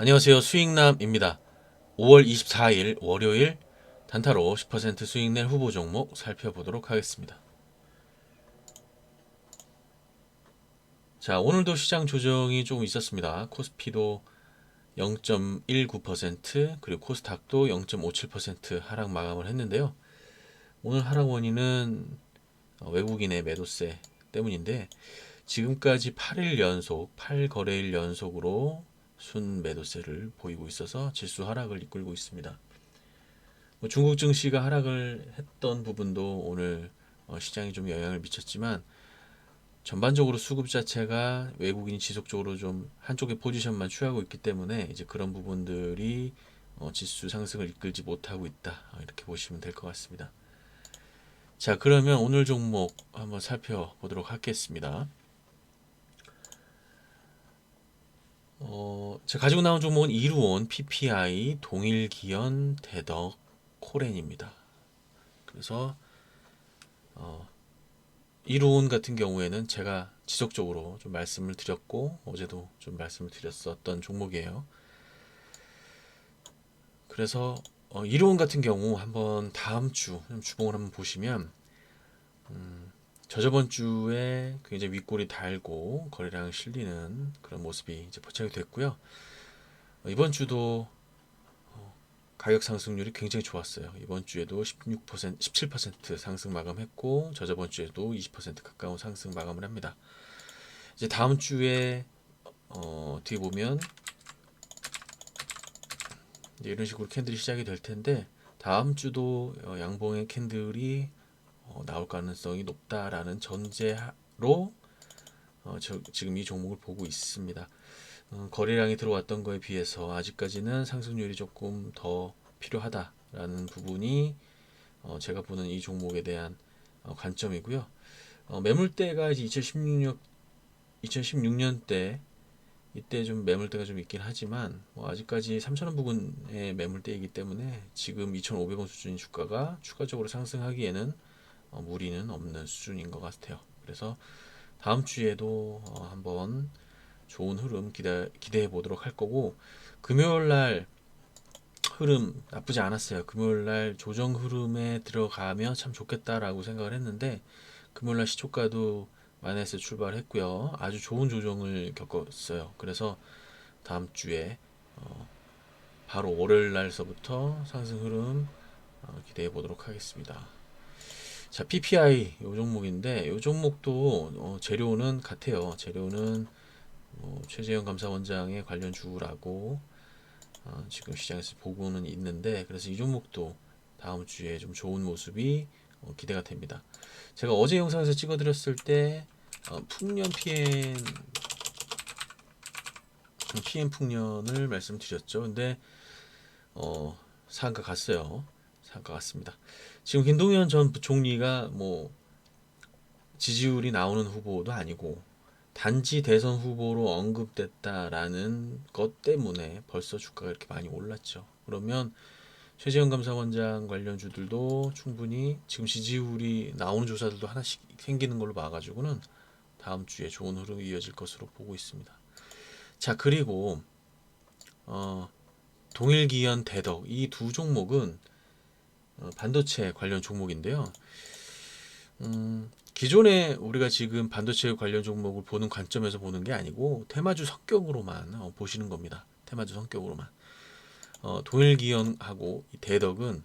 안녕하세요. 수익남입니다. 5월 24일 월요일 단타로 10% 수익 낼 후보 종목 살펴보도록 하겠습니다. 자, 오늘도 시장 조정이 조금 있었습니다. 코스피도 0.19% 그리고 코스닥도 0.57% 하락 마감을 했는데요. 오늘 하락 원인은 어, 외국인의 매도세 때문인데 지금까지 8일 연속, 8거래일 연속으로 순 매도세를 보이고 있어서 지수 하락을 이끌고 있습니다. 뭐 중국 증시가 하락을 했던 부분도 오늘 어, 시장에 좀 영향을 미쳤지만 전반적으로 수급 자체가 외국인이 지속적으로 좀 한쪽의 포지션만 취하고 있기 때문에 이제 그런 부분들이 어, 지수 상승을 이끌지 못하고 있다 어, 이렇게 보시면 될 것 같습니다. 자 그러면 오늘 종목 한번 살펴보도록 하겠습니다. 어, 제가 가지고 나온 종목은 이루온, PPI, 동일기연, 대덕, 코렌입니다. 그래서 어, 이루온 같은 경우에는 제가 지속적으로 좀 말씀을 드렸고 어제도 좀 말씀을 드렸었던 종목이에요. 그래서 어, 이루온 같은 경우 한번 다음 주 주봉을 한번 보시면 음, 저저번 주에 굉장히 윗골이 달고 거래량 실리는 그런 모습이 이제 포착이 됐고요. 어, 이번 주도 어, 가격 상승률이 굉장히 좋았어요. 이번 주에도 16%, 17% 상승 마감했고 저저번 주에도 20% 가까운 상승 마감을 합니다. 이제 다음 주에 어, 뒤에 보면 이런 식으로 캔들이 시작이 될 텐데 다음 주도 어, 양봉의 캔들이 어, 나올 가능성이 높다라는 전제로 어, 저, 지금 이 종목을 보고 있습니다. 어, 거래량이 들어왔던 거에 비해서 아직까지는 상승률이 조금 더 필요하다라는 부분이 어, 제가 보는 이 종목에 대한 어, 관점이고요. 어, 매물대가 이제 2016년 2016년 때 이때 좀 매물대가 좀 있긴 하지만 뭐 아직까지 3,000원 부근의 매물대이기 때문에 지금 2,500원 수준의 주가가 추가적으로 상승하기에는 어, 무리는 없는 수준인 것 같아요. 그래서 다음 주에도 어, 한번 좋은 흐름 기대, 기대해 보도록 할 거고 금요일 날 흐름 나쁘지 않았어요. 금요일 날 조정 흐름에 들어가면 참 좋겠다라고 생각을 했는데 금요일 날 시초가도 마이너스 출발했고요. 아주 좋은 조정을 겪었어요. 그래서 다음 주에 어, 바로 월요일 날서부터 상승 흐름 어, 기대해 보도록 하겠습니다. 자, PPI 요 종목인데 요 종목도 어, 재료는 같아요. 재료는 뭐 최재형 감사원장의 관련 주라고 어, 지금 시장에서 보고는 있는데 그래서 이 종목도 다음 주에 좀 좋은 모습이 어, 기대가 됩니다. 제가 어제 영상에서 찍어드렸을 때 어, 풍년 PM PM 풍년을 말씀드렸죠. 근데 어, 상가 갔어요. 상가 갔습니다. 지금 김동연 전 부총리가 뭐 지지율이 나오는 후보도 아니고 단지 대선 후보로 언급됐다라는 것 때문에 벌써 주가가 이렇게 많이 올랐죠. 그러면 최재형 감사원장 관련주들도 충분히 지금 지지율이 나오는 조사들도 하나씩 생기는 걸로 봐가지고는 다음 주에 좋은 흐름이 이어질 것으로 보고 있습니다. 자 그리고 어, 동일기현 대덕 이 두 종목은 어, 반도체 관련 종목인데요. 음, 기존에 우리가 지금 반도체 관련 종목을 보는 관점에서 보는 게 아니고 테마주 성격으로만 어, 보시는 겁니다. 테마주 성격으로만. 어, 동일기현하고 대덕은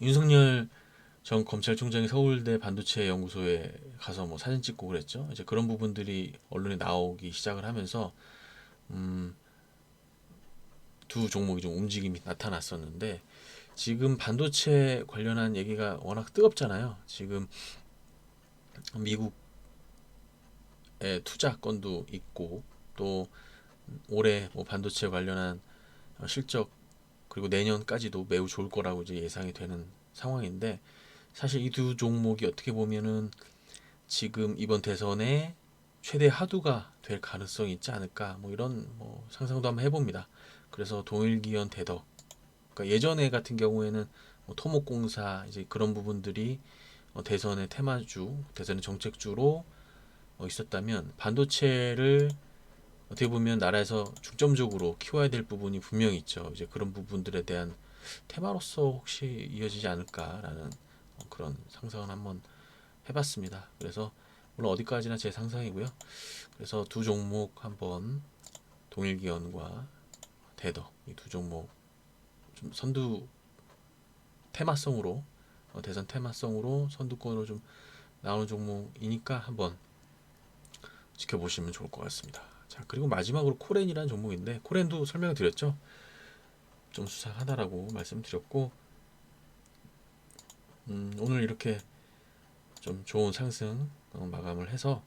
윤석열 전 검찰총장이 서울대 반도체 연구소에 가서 뭐 사진 찍고 그랬죠. 이제 그런 부분들이 언론에 나오기 시작을 하면서 음, 두 종목이 좀 움직임이 나타났었는데 지금 반도체 관련한 얘기가 워낙 뜨겁잖아요. 지금 미국의 투자 건도 있고 또 올해 뭐 반도체 관련한 실적 그리고 내년까지도 매우 좋을 거라고 이제 예상이 되는 상황인데 사실 이 두 종목이 어떻게 보면은 지금 이번 대선에 최대 하두가 될 가능성이 있지 않을까 뭐 이런 뭐 상상도 한번 해봅니다. 그래서 동일기현 대덕 그러니까 예전에 같은 경우에는 뭐 토목공사 이제 그런 부분들이 어, 대선의 테마주, 대선의 정책주로 어, 있었다면 반도체를 어떻게 보면 나라에서 중점적으로 키워야 될 부분이 분명히 있죠. 이제 그런 부분들에 대한 테마로서 혹시 이어지지 않을까라는 어, 그런 상상을 한번 해봤습니다. 그래서 물론 어디까지나 제 상상이고요. 그래서 두 종목 한번 동일기원과 대덕 이 두 종목 좀 선두 테마성으로 어, 대선 테마성으로 선두권으로 좀 나오는 종목이니까 한번 지켜보시면 좋을 것 같습니다. 자 그리고 마지막으로 코렌이라는 종목인데 코렌도 설명을 드렸죠. 좀 수상하다라고 말씀드렸고 음, 오늘 이렇게 좀 좋은 상승 어, 마감을 해서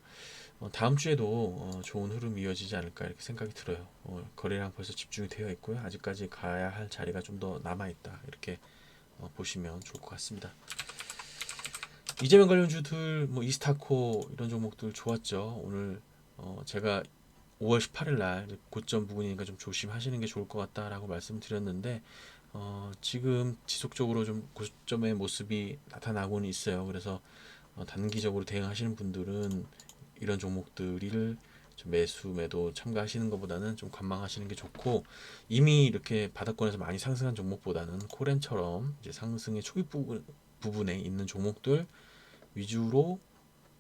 어, 다음 주에도 어, 좋은 흐름이 이어지지 않을까 이렇게 생각이 들어요. 어, 거래량 벌써 집중이 되어 있고요. 아직까지 가야 할 자리가 좀 더 남아 있다 이렇게 어, 보시면 좋을 것 같습니다. 이재명 관련주들 뭐 이스타코 이런 종목들 좋았죠. 오늘 어, 제가 5월 18일 날 고점 부분이니까 좀 조심하시는 게 좋을 것 같다라고 말씀드렸는데 어, 지금 지속적으로 좀 고점의 모습이 나타나고는 있어요. 그래서 어, 단기적으로 대응하시는 분들은 이런 종목들을 좀 매수 매도 참가하시는 것보다는 좀 관망하시는 게 좋고 이미 이렇게 바닥권에서 많이 상승한 종목보다는 코렌처럼 이제 상승의 초기 부분, 부분에 있는 종목들 위주로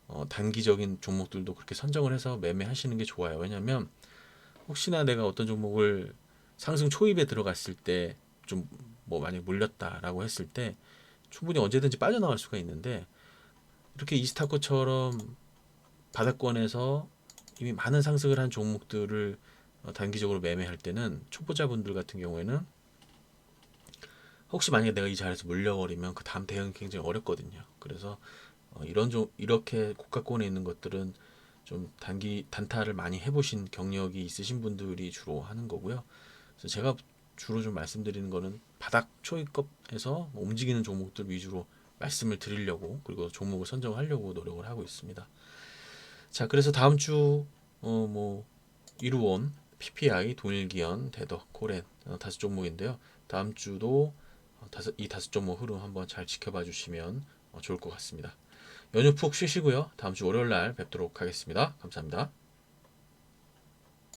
어, 단기적인 종목들도 그렇게 선정을 해서 매매하시는 게 좋아요. 왜냐하면 혹시나 내가 어떤 종목을 상승 초입에 들어갔을 때 좀 뭐 만약 물렸다라고 했을 때 충분히 언제든지 빠져나갈 수가 있는데 이렇게 이스타코처럼 바닥권에서 이미 많은 상승을 한 종목들을 어, 단기적으로 매매할 때는 초보자분들 같은 경우에는 혹시 만약에 내가 이 자리에서 물려버리면 그 다음 대응이 굉장히 어렵거든요. 그래서 어, 이런 좀 이렇게 고가권에 있는 것들은 좀 단기 단타를 많이 해보신 경력이 있으신 분들이 주로 하는 거고요. 그래서 제가 주로 좀 말씀드리는 거는 바닥 초입급에서 뭐 움직이는 종목들 위주로 말씀을 드리려고 그리고 종목을 선정하려고 노력을 하고 있습니다. 자, 그래서 다음 주 어 뭐 이루온 PPI, 동일기현, 대덕, 코렌 어, 다섯 종목인데요. 다음 주도 어, 다섯 이 다섯 종목 흐름 한번 잘 지켜봐 주시면 어, 좋을 것 같습니다. 연휴 푹 쉬시고요. 다음 주 월요일 날 뵙도록 하겠습니다. 감사합니다.